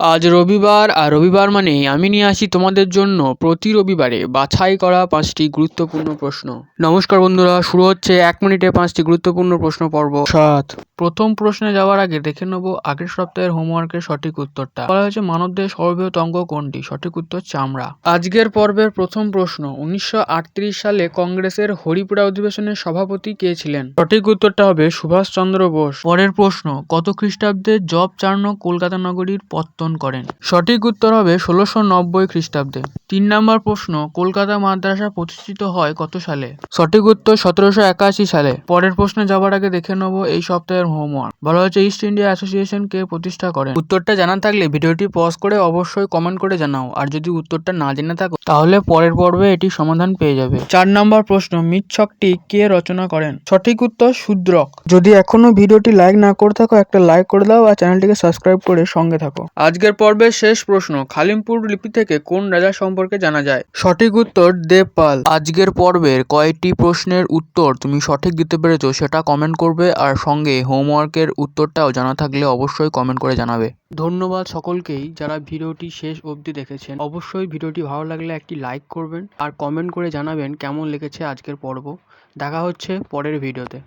আজ রবিবার, আর রবিবার মানে আমি নিয়ে আসি তোমাদের জন্য প্রতি রবিবারে বাছাই করা পাঁচটি গুরুত্বপূর্ণ প্রশ্ন। নমস্কার বন্ধুরা, শুরু হচ্ছে এক মিনিটে পাঁচটি গুরুত্বপূর্ণ প্রশ্ন পর্ব। সাত। প্রথম প্রশ্নে যাওয়ার আগে দেখে নেব আগের সপ্তাহের হোমওয়ার্কের সঠিক উত্তরটা। বলা হয়েছে মানবদেহের সর্ববৃহৎ অঙ্গ কোনটি? সঠিক উত্তর চামড়া। আজকের পর্বের প্রথম প্রশ্ন, উনিশশো আটত্রিশ সালে কংগ্রেসের হরিপুরা অধিবেশনের সভাপতি কে ছিলেন? সঠিক উত্তরটা হবে সুভাষচন্দ্র বোস। পরের প্রশ্ন, কত খ্রিস্টাব্দে জব চার্নক কলকাতা নগরীর পত্তন করেন? সঠিক উত্তর হবে ষোলোশো নব্বই খ্রিস্টাব্দে। তিন নম্বর প্রশ্ন, কলকাতা মাদ্রাসা প্রতিষ্ঠিত হয় কত সালে? সঠিক উত্তর সতেরোশো একাশি সালে। পরের প্রশ্নে যাওয়ার আগে দেখে নেব এই সপ্তাহের হোমওয়ার্ক বলা হচ্ছে ইস্ট ইন্ডিয়া অ্যাসোসিয়েশন কে প্রতিষ্ঠা করেন। উত্তরটা জানা থাকলে ভিডিওটি পজ করে অবশ্যই কমেন্ট করে জানাও। আর যদি উত্তরটা না জেনে থাকো তাহলে পরের পর্বে এটি সমাধান পেয়ে যাবে। চার নম্বর প্রশ্ন মিথছকটি কে রচনা করেন? সঠিক উত্তর শূদ্রক। যদি এখনও ভিডিওটি লাইক না করে থাকো একটা লাইক করে দাও আর চ্যানেলটিকে সাবস্ক্রাইব করে সঙ্গে থাকো। আজকের পর্বের শেষ প্রশ্ন খালিমপুর লিপি থেকে কোন রাজা সম্পর্কে জানা যায়? সঠিক উত্তর দেবপাল। আজকের পর্বের কয়েকটি প্রশ্নের উত্তর তুমি সঠিক দিতে পেরেছ সেটা কমেন্ট করবে আর সঙ্গে হোমওয়ার্কের উত্তরটাও জানা থাকলে অবশ্যই কমেন্ট করে জানাবে। ধন্যবাদ সকলকেই যারা ভিডিওটি শেষ অবধি দেখেছেন। অবশ্যই ভিডিওটি ভালো লাগলে একটি লাইক করবেন আর কমেন্ট করে জানাবেন কেমন লেগেছে আজকের পর্ব। দেখা হচ্ছে পরের ভিডিওতে।